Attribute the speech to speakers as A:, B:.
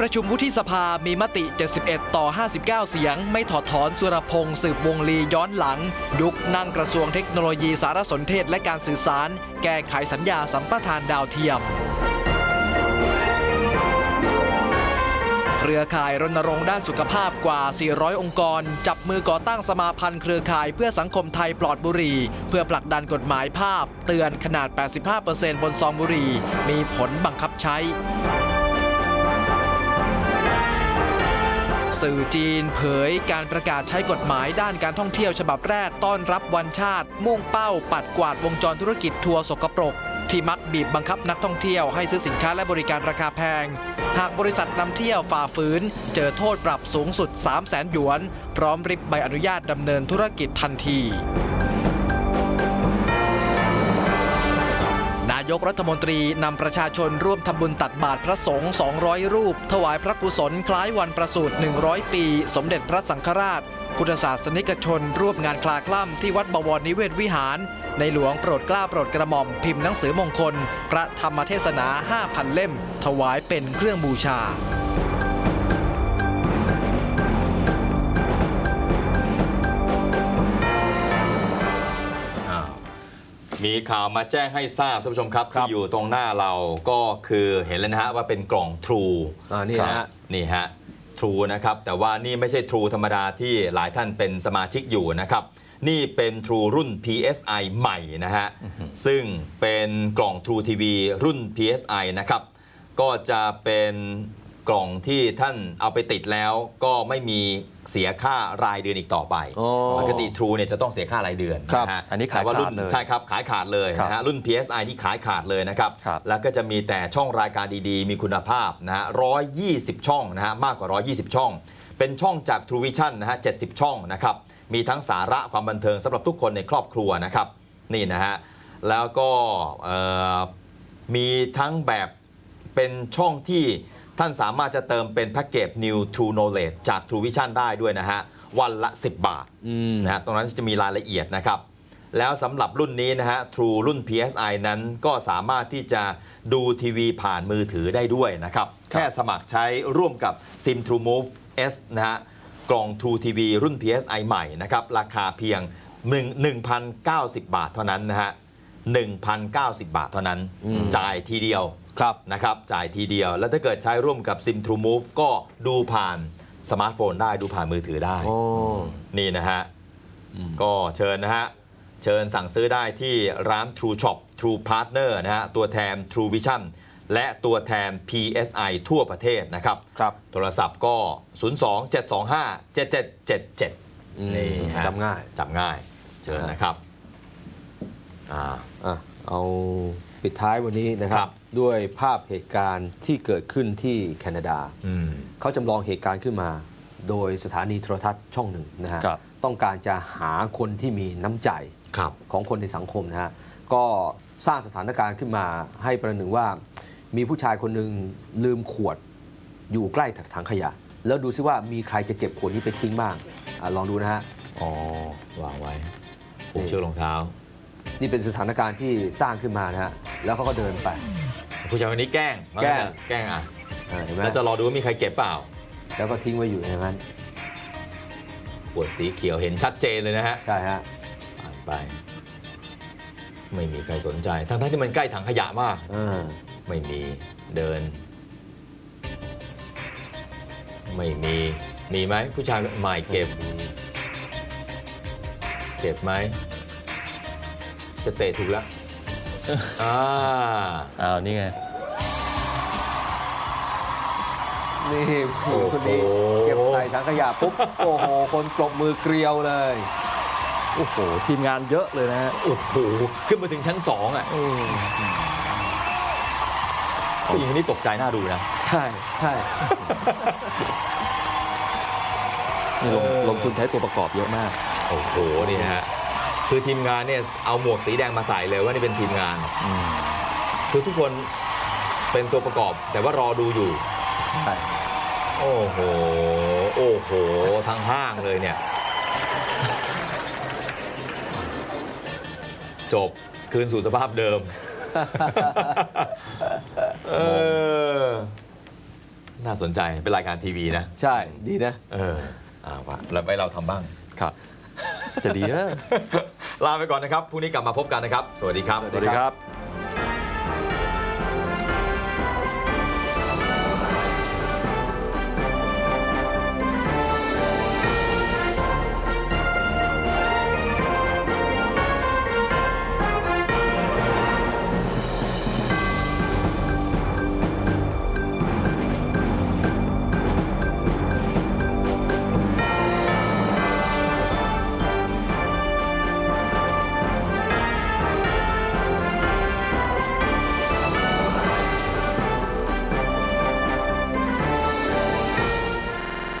A: ประชุมวุฒิสภามีมติ 71 ต่อ 59 เสียง ไม่ถอดถอนสุรพงษ์สืบวงลีย้อนหลัง ยุคนั่งกระทรวงเทคโนโลยีสารสนเทศและการสื่อสาร แก้ไขสัญญาสัมปทานดาวเทียม เครือข่ายรณรงค์ด้านสุขภาพกว่า 400 องค์กร จับมือก่อตั้งสมาพันธ์เครือข่ายเพื่อสังคมไทยปลอดบุหรี่ เพื่อผลักดันกฎหมายภาพ เตือนขนาด 85%บนซองบุหรี่ มีผลบังคับใช้ สื่อจีนเผยการประกาศใช้กฎหมายด้านการท่องเที่ยวฉบับแรกต้อนรับวันชาติ มุ่งเป้าปัดกวาดวงจรธุรกิจทัวร์สกปรก ที่มักบีบบังคับนักท่องเที่ยวให้ซื้อสินค้าและบริการราคาแพง หากบริษัทนำเที่ยวฝ่าฝืน เจอโทษปรับสูงสุด 3 0 0แสนหยวน พร้อมริบใบอนุญาตดำเนินธุรกิจทันทีายกรัฐมนตรีนำประชาชนร่วมทำบุญตักบาตรพระสงฆ์ 200 รูป ถวายพระกุศลคล้ายวันประสูติ 100 ปี สมเด็จพระสังฆราช พุทธศาสนิกชน ร่วมงานคลาคล่ำที่วัดบวรนิเวศวิหาร ในหลวงโปรดกล้าโปรดกระหม่อมพิมพ์หนังสือมงคล พระธรรมเทศนา 5,000 เล่ม ถวายเป็นเครื่องบูชา
B: มีข่าวมาแจ้งให้ทราบท่านผู้ชมครับ ที่อยู่ตรงหน้าเราก็คือเห็นแล้วนะฮะว่าเป็นกล่อง True
C: อ่านี่นะฮะ
B: นี่ฮะ True นะครับ แต่ว่านี่ไม่ใช่ True ธรรมดาที่หลายท่านเป็นสมาชิกอยู่นะครับ นี่เป็น True รุ่น PSI ใหม่นะฮะ ซึ่งเป็นกล่อง True TV รุ่น PSI นะครับ ก็จะเป็น กล่องที่ท่านเอาไปติดแล้วก็ไม่มีเสียค่ารายเดือนอีกต่อไป
C: อ๋อ
B: ปกติ True เนี่ยจะต้องเสียค่ารายเดือน
C: ครับ
B: นะฮะ
D: อันนี้ขาย
B: แต่ว่ารุ่น
D: ขาดเลย
B: ใช่ครับขายขาดเลย
D: ครับ
B: นะฮะรุ่น PSI ที่ขายขาดเลยนะครับ
D: ครับ
B: แล้วก็จะมีแต่ช่องรายการดีๆ มีคุณภาพนะฮะ120 ช่องนะฮะมากกว่า 120 ช่อง เป็นช่องจาก True Vision นะฮะ70 ช่องนะครับ มีทั้งสาระความบันเทิงสำหรับทุกคนในครอบครัวนะครับ นี่นะฮะ แล้วก็เอ่อมีทั้งแบบเป็นช่องที่ ท่านสามารถจะเติมเป็นแพ็กเกจ New True Knowledge จาก True Vision ได้ด้วยนะฮะ วันละ 10 บาท
C: อืม
B: นะฮะตรงนั้นจะมีรายละเอียดนะครับ แล้วสำหรับรุ่นนี้นะฮะ True รุ่น PSI นั้นก็สามารถที่จะดูทีวีผ่านมือถือได้ด้วยนะครับ แค่สมัครใช้ร่วมกับ Sim True Move S นะฮะ กล่อง True TV รุ่น PSI ใหม่นะครับ ราคาเพียง1 1,090 บาทเท่านั้นนะฮะ1,090 บาทเท่านั้น จ่ายทีเดียว
C: ครับ
B: นะครับจ่ายทีเดียว แล้วถ้าเกิดใช้ร่วมกับ Sim True Move ก็ดูผ่านสมาร์ทโฟนได้ดูผ่านมือถือได้
C: โอ้
B: นี่นะฮะ ก็เชิญนะฮะ เชิญสั่งซื้อได้ที่ร้าน True Shop True Partner นะฮะ ตัวแทน True Vision และตัวแทน PSI ทั่วประเทศนะครับ
C: ครับ
B: โทรศัพท์ก็ 02 725 7777 นี่ฮะ
C: จำง่าย
B: จำง่าย เชิญนะครับ อ่า
C: อะเอาปิดท้ายวันนี้นะค
B: ครั
C: รับ
B: บ
C: ด้วยภาพเหตุการณ์ที่เกิดขึ้นที่แคนาดา
B: อืม
C: เขาจำลองเหตุการณ์ขึ้นมา โดยสถานีโทรทัศน์ช่องหนึ่งนะฮะ
D: ครับ
C: ต้องการจะหาคนที่มีน้ำใจ
B: ครับ
C: ของคนในสังคมนะฮะ ก็สร้างสถานการณ์ขึ้นมาให้ประหนึ่งว่า มีผู้ชายคนหนึ่งลืมขวดอยู่ใกล้ถังขยะ แล้วดูซิว่ามีใครจะเก็บขวดนี้ไปทิ้งบ้างอะลองดูนะฮะ
B: อ๋อ วางไว้ผูกเชือกรองเท้า
C: นี่เป็นสถานการณ์ที่สร้างขึ้นมานะฮะแล้วเขาก็เดินไป
B: ผู้ชายคนนี้แกล้ง
C: แกล้ง
B: แกล้งอะ
C: อ่าเห็นไหม
B: แล้วจะรอดูว่ามีใครเก็บเปล่า
C: แล้วก็ทิ้งไว้อยู่อย่างนั้น
B: ขวดสีเขียวเห็นชัดเจนเลยนะฮะ
C: ใช่ฮะ
B: ผ่านไป ไม่มีใครสนใจ ทั้งๆที่มันใกล้ถังขยะมาก
C: เออ
B: ไม่มีเดิน ไม่มีมีไหมผู้ชายใหม่เก็บ เก็บไหม จะเตะถูกแล้วอ่า
D: อ้าวนี่ไง
C: นี่ผู้หญิงคนนี้
B: โอ้โห
C: เก็บใส่ถังขยะปุ๊บ โอ้โห คนปรบมือเกลียวเลย
D: โอ้โห ทีมงานเยอะเลยนะฮะ
B: โอ้โหขึ้นมาถึงชั้นสองอะผู้หญิงคนนี้ตกใจน่าดูนะ
C: ใช่ใช่
D: นี่ลงลงทุนใช้ตัวประกอบเยอะมาก
B: โอ้โหนี่นะฮะ คือทีมงานเนี่ยเอาหมวกสีแดงมาใส่เลยว่านี่เป็นทีมงานคือทุกคนเป็นตัวประกอบ แต่ว่ารอดูอยู่
C: ใช่
B: โอ้โห โอ้โหทั้งห้างเลยเนี่ย จบคืนสู่สภาพเดิม เออ น่าสนใจ เป็นรายการทีวีนะ
C: ใช่ ดีนะ
B: เออ อ่าวะแล้วไปเราทำบ้าง
D: ครับ จะดีนะ
B: ลาไปก่อนนะครับพรุ่งนี้กลับมาพบกันนะครับ สวัสดีครับ
D: สวัสดีครับ